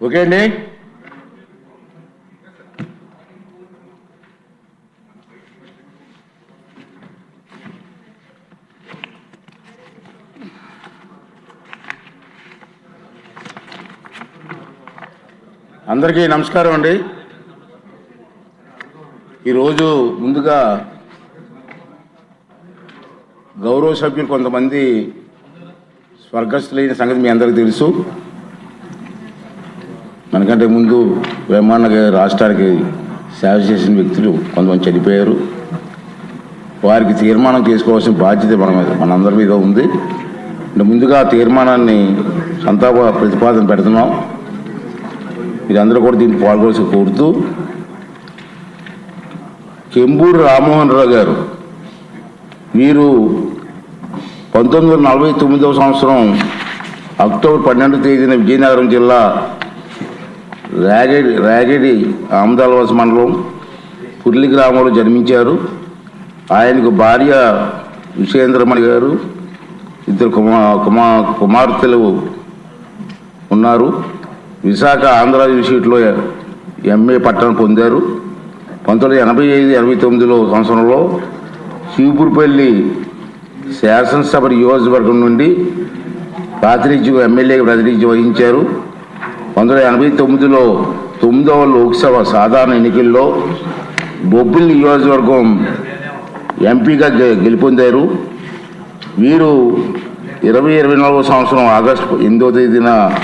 Okay అండి. అందరికీ నమస్కారం అండి. ఈరోజు ముందుగా గౌరవ సభ్యులు కొంతమంది స్వర్గస్థులైన సంగతి మీ అందరికీ తెలుసు. మనకంటే ముందు వేమాన్న రాష్ట్రానికి సేవ చేసిన వ్యక్తులు కొంతమంది చనిపోయారు. వారికి తీర్మానం చేసుకోవాల్సిన బాధ్యత మన మనందరి మీద ఉంది. అంటే ముందుగా తీర్మానాన్ని సంతాప ప్రతిపాదన పెడుతున్నాం. మీరందరూ కూడా దీన్ని పాల్గొలసి కోరుతూ కెంబూరు రామ్మోహన్ రావు గారు వీరు పంతొమ్మిది వందల నలభై తొమ్మిదవ సంవత్సరం అక్టోబర్ పన్నెండు తేదీన విజయనగరం జిల్లా రాగడి రాగడి ఆమదాలవలస మండలం పుర్లి గ్రామంలో జన్మించారు. ఆయనకు భార్య విషేంద్రమణి గారు ఇద్దరు కుమా కుమా కుమార్తెలు ఉన్నారు. విశాఖ ఆంధ్ర యూనివర్సిటీలో ఎంఏ పట్టణం పొందారు. పంతొమ్మిది ఎనభై ఐదు ఎనభై తొమ్మిదిలో సంవత్సరంలో శివపూర్పల్లి శాసనసభ నియోజకవర్గం నుండి ప్రాతినిధ్యం ఎమ్మెల్యేగా ప్రాతినిధ్యం వహించారు. వందల ఎనభై తొమ్మిదిలో తొమ్మిదవ లోక్సభ సాధారణ ఎన్నికల్లో బొబ్బిలి నియోజకవర్గం ఎంపీగా గె- గెలుపొందారు. వీరు ఇరవై ఇరవై నాలుగో సంవత్సరం ఆగస్టు ఎనిమిదో తేదీన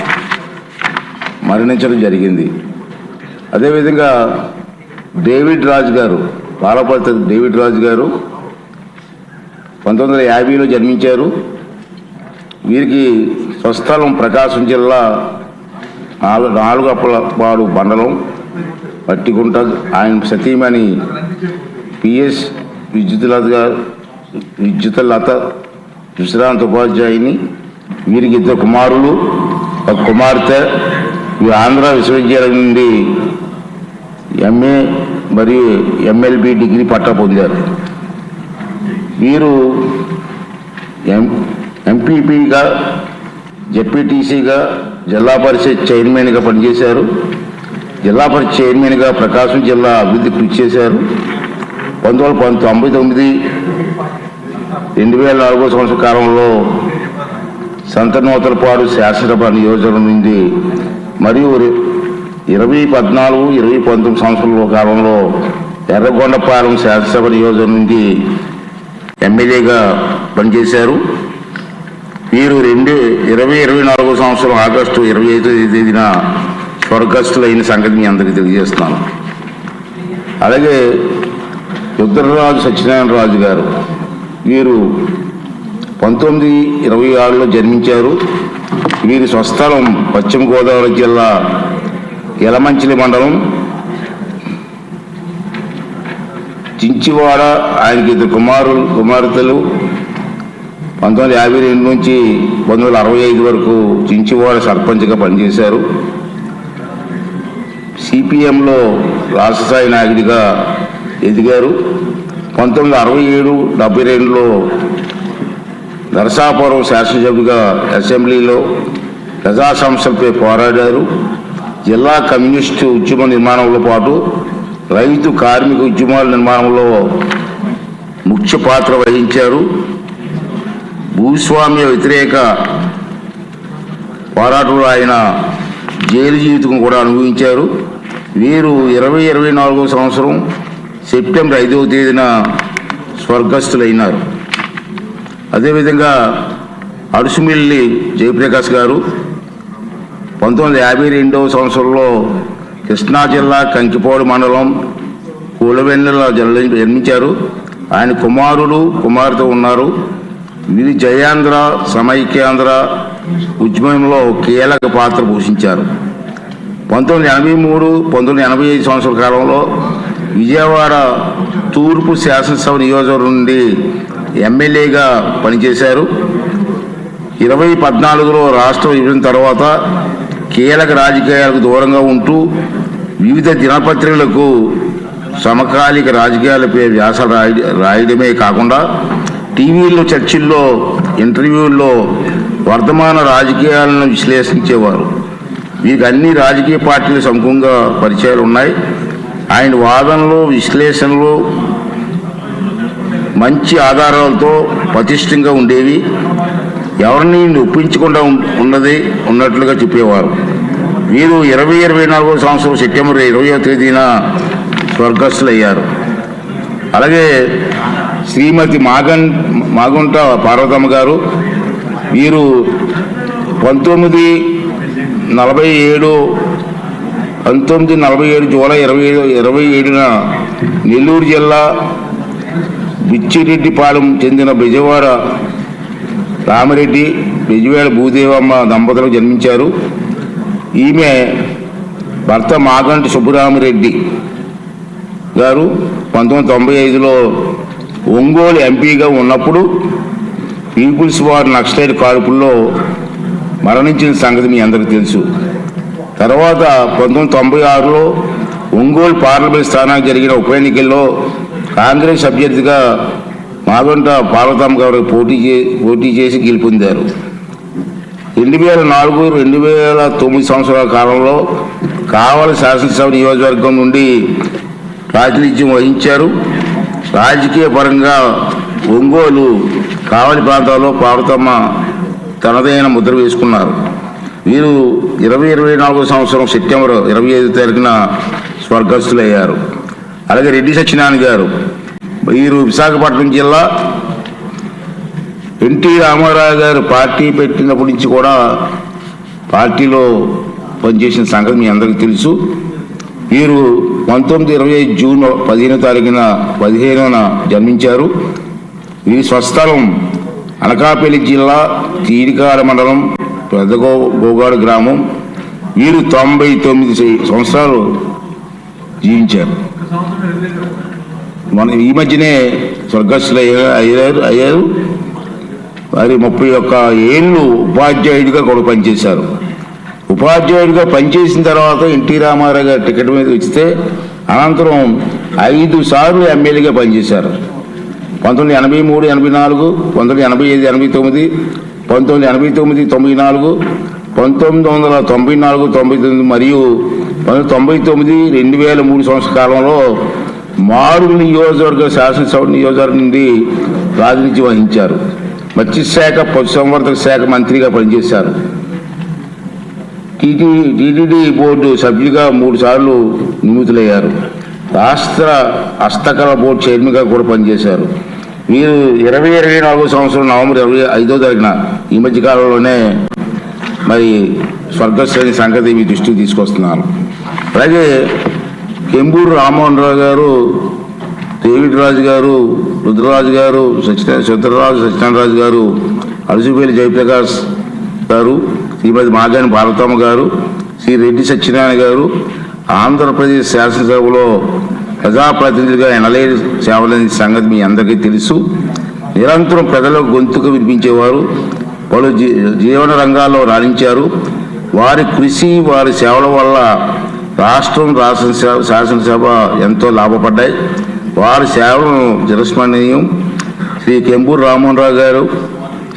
మరణించడం జరిగింది. అదేవిధంగా డేవిడ్ రాజు గారు పాలపర్తి డేవిడ్ రాజు గారు పంతొమ్మిది వందల యాభైలో జన్మించారు. వీరికి స్వస్థలం ప్రకాశం జిల్లా నాలుగు నాలుగు అప్పలపాడు మండలం పట్టికుంట ఆయన సతీమణి పిఎస్ విద్యుత్లత గారు విద్యుత్లత విశ్రాంత ఉపాధ్యాయుని వీరికి ఇద్దరు కుమారులు. ఒక కుమార్తె ఈ ఆంధ్ర విశ్వవిద్యాలయం నుండి ఎంఏ మరియు ఎంఎల్బి డిగ్రీ పట్టా పొందారు. వీరు ఎం ఎంపీపీగా జెడ్పీటీసీగా జిల్లా పరిషత్ చైర్మన్గా పనిచేశారు. జిల్లా పరిషత్ చైర్మన్గా ప్రకాశం జిల్లా అభివృద్ధి కృషి చేశారు. పంతొమ్మిది వందల తొంభై తొమ్మిది రెండు వేల నాలుగో సంవత్సర కాలంలో సంతనూతలపాడు శాసనసభ నియోజకవర్గం నుండి మరియు ఇరవై పద్నాలుగు ఇరవై పంతొమ్మిది సంవత్సరాల కాలంలో ఎర్రగొండపాలెం శాసనసభ నియోజకవర్గం నుండి ఎమ్మెల్యేగా పనిచేశారు. వీరు రెండు ఇరవై ఇరవై నాలుగో సంవత్సరం ఆగస్టు ఇరవై ఐదో తేదీన స్వర్గస్థులైన సంగతి మీ అందరికీ తెలియజేస్తున్నాను. అలాగే రుద్రరాజు సత్యనారాయణ రాజు గారు వీరు పంతొమ్మిది ఇరవై ఆరులో జన్మించారు. వీరి స్వస్థలం పశ్చిమ గోదావరి జిల్లా ఎలమంచిలి మండలం. చించివాడ ఆయనకి ఇద్దరు కుమారులు కుమార్తెలు. పంతొమ్మిది యాభై రెండు నుంచి పంతొమ్మిది వందల అరవై ఐదు వరకు చించివాడ సర్పంచ్గా పనిచేశారు. సిపిఎంలో రాష్ట్రస్థాయి నాయకుడిగా ఎదిగారు. పంతొమ్మిది వందల అరవై ఏడు డెబ్బై రెండులో నరసాపురం శాసనసభ్యుగా అసెంబ్లీలో ప్రజా సంస్థలపై పోరాడారు. జిల్లా కమ్యూనిస్టు ఉద్యమ నిర్మాణంలో పాటు రైతు కార్మిక ఉద్యమాల నిర్మాణంలో ముఖ్య పాత్ర వహించారు. భూస్వామ్య వ్యతిరేక పోరాటంలో ఆయన జైలు జీవితం కూడా అనుభవించారు. వీరు ఇరవై ఇరవై నాలుగో సంవత్సరం సెప్టెంబర్ ఐదవ తేదీన స్వర్గస్థులైనారు. అదేవిధంగా అడుసుమిల్లి జయప్రకాష్ గారు పంతొమ్మిది వందల యాభై రెండవ సంవత్సరంలో కృష్ణా జిల్లా కంకిపోడు మండలం కూలవెన్నెల జన్మించారు ఆయన కుమారుడు కుమార్తె ఉన్నారు. వీరి జయాంధ్ర సమైక్యాంధ్ర ఉద్యమంలో కీలక పాత్ర పోషించారు. పంతొమ్మిది ఎనభై మూడు పంతొమ్మిది ఎనభై ఐదు సంవత్సరాల కాలంలో విజయవాడ తూర్పు శాసనసభ నియోజకవర్గం నుండి ఎమ్మెల్యేగా పనిచేశారు. ఇరవై పద్నాలుగులో రాష్ట్ర విభజన తర్వాత కీలక రాజకీయాలకు దూరంగా ఉంటూ వివిధ దినపత్రికలకు సమకాలిక రాజకీయాలపై వ్యాసాలు రాయడమే కాకుండా టీవీలో చర్చిల్లో ఇంటర్వ్యూల్లో వర్ధమాన రాజకీయాలను విశ్లేషించేవారు. వీరికి అన్ని రాజకీయ పార్టీలు సముఖంగా పరిచయాలు ఉన్నాయి. ఆయన వాదనలు విశ్లేషణలు మంచి ఆధారాలతో పటిష్టంగా ఉండేవి. ఎవరిని ఒప్పించకుండా ఉన్నది ఉన్నట్లుగా చెప్పేవారు. వీరు ఇరవై ఇరవై నాలుగో సంవత్సరం సెప్టెంబర్ ఇరవయో తేదీన స్వర్గస్థులయ్యారు. అలాగే శ్రీమతి మాగన్ మాగుంట పార్వతమ్మ గారు వీరు పంతొమ్మిది నలభై ఏడు పంతొమ్మిది నలభై ఏడు జూలై ఇరవై ఏడు ఇరవై ఏడున నెల్లూరు జిల్లా బిచ్చిరెడ్డిపాలెం చెందిన బెజవాడ రామిరెడ్డి బెజవాడ భూదేవమ్మ దంపతులకు జన్మించారు. ఈమె భర్త మాగంటి సుబ్బరామిరెడ్డి. గారు పంతొమ్మిది తొంభై ఐదులో ఒంగోలు ఎంపీగా ఉన్నప్పుడు పీపుల్స్ వార్ నక్సలైట్ కాల్పుల్లో మరణించిన సంగతి మీ అందరికీ తెలుసు. తర్వాత పంతొమ్మిది తొంభై ఆరులో ఒంగోలు పార్లమెంట్ స్థానానికి జరిగిన ఉప ఎన్నికల్లో కాంగ్రెస్ అభ్యర్థిగా మాగంట పార్వతమ్మ గారు పోటీ చే పోటీ చేసి గెలుపొందారు. రెండు వేల నాలుగు రెండు వేల తొమ్మిది సంవత్సరాల కాలంలో కావలి శాసనసభ నియోజకవర్గం నుండి ప్రాతినిధ్యం వహించారు. రాజకీయ పరంగా ఒంగోలు కావలి ప్రాంతాల్లో పార్వతమ్మ తనదైన ముద్ర వేసుకున్నారు. వీరు ఇరవై ఇరవై నాలుగో సంవత్సరం సెప్టెంబర్ ఇరవై ఐదు తారీఖున స్వర్గస్థులయ్యారు. అలాగే రెడ్డి సత్యనారాయణ గారు. వీరు విశాఖపట్నం జిల్లా ఎన్టీ రామారావు గారు పార్టీ పెట్టినప్పటి నుంచి కూడా పార్టీలో పనిచేసిన సంగతి మీ అందరికీ తెలుసు. వీరు పంతొమ్మిది ఇరవై ఐదు జూన్ పదిహేనో తారీఖున పదిహేనున జన్మించారు. వీరి స్వస్థలం అనకాపల్లి జిల్లా తీరికాడ మండలం పెద్దగో గోగాడు గ్రామం. వీరు తొంభై తొమ్మిది సంవత్సరాలు జీవించారు. మన ఈ మధ్యనే స్వర్గస్థులు అయ్యారు అయ్యారు. వారి ముప్పై ఒక్క ఏళ్ళు ఉపాధ్యాయుడిగా కూడా పనిచేశారు. ఉపాధ్యాయుడిగా పనిచేసిన తర్వాత ఎన్టీ రామారావు గారు టికెట్ మీద ఇస్తే అనంతరం ఐదు సార్లు ఎమ్మెల్యేగా పనిచేశారు. పంతొమ్మిది ఎనభై మూడు ఎనభై నాలుగు పంతొమ్మిది ఎనభై ఐదు ఎనభై తొమ్మిది పంతొమ్మిది ఎనభై తొమ్మిది తొంభై నాలుగు పంతొమ్మిది వందల తొంభై నాలుగు తొంభై తొమ్మిది మరియు పంతొమ్మిది తొంభై తొమ్మిది రెండు వేల మూడు సంవత్సర కాలంలో మారు నియోజకవర్గ శాసనసభ నియోజకవర్గం నుండి ప్రాతినిధ్యం వహించారు. మత్స్యశాఖ పశుసంవర్ధక శాఖ మంత్రిగా పనిచేశారు. టీటీ టీటీడీ బోర్డు సభ్యుగా మూడు సార్లు నియమితులయ్యారు. రాష్ట్ర హస్తకళ బోర్డు చైర్మన్గా కూడా పనిచేశారు. వీరు ఇరవై ఇరవై నాలుగో సంవత్సరం నవంబర్ ఇరవై ఐదో తారీఖున ఈ మధ్య కాలంలోనే మరి స్వర్గశ్రేణి సంగతి మీ దృష్టికి తీసుకొస్తున్నారు. అలాగే కెంబూరు రామ్మోహన్ రావు గారు దేవిడ్ రాజు గారు రుద్రరాజు గారు సత్య సత్యరాజు సత్యనారాయణ గారు అరుసుపేలి జయప్రకాష్ గారు శ్రీమతి మాగాని భారతమ్మ గారు శ్రీ రెడ్డి సత్యనారాయణ గారు ఆంధ్రప్రదేశ్ శాసనసభలో ప్రజాప్రతినిధులుగా ఎనలేని సేవలని సంగతి మీ అందరికీ తెలుసు. నిరంతరం ప్రజలకు గొంతుకు వినిపించేవారు పలు జీ- జీవన రంగాల్లో రాణించారు. వారి కృషి వారి సేవల వల్ల రాష్ట్రం రాష్ట్ర శాసనసభ ఎంతో లాభపడ్డాయి. వారి సేవలను చిరస్మరణీయం శ్రీ కెంపూరు రామ్మోహన్ రావు గారు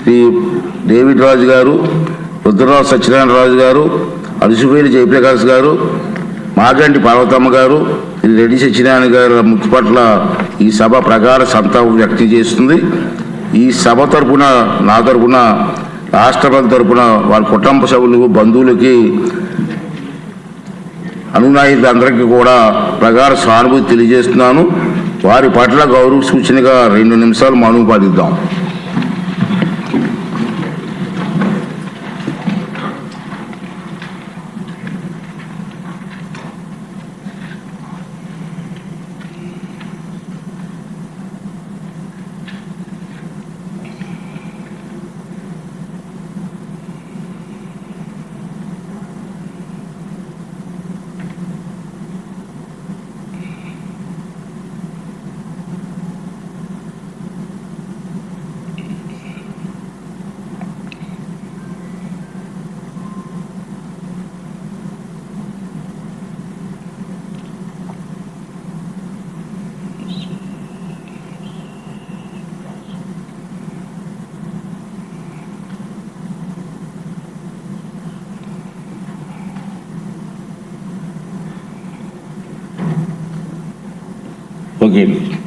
శ్రీ డేవిడ్ రాజు గారు రుద్రరాజు సత్యనారాయణ రాజు గారు అలుసుపేరి జయప్రకాష్ గారు మాగంటి పార్వతమ్మ గారు రెడ్డి సత్యనారాయణ గారు మృతి పట్ల ఈ సభ ప్రగాఢ సంతాపం వ్యక్తం చేస్తుంది. ఈ సభ తరపున నా తరపున రాష్ట్రపతి తరపున వారి కుటుంబ సభ్యులు బంధువులకి అనునాయులందరికీ కూడా ప్రగాఢ సానుభూతి తెలియజేస్తున్నాను. వారి పట్ల గౌరవ సూచనగా రెండు నిమిషాలు మనం పాటిద్దాం. give.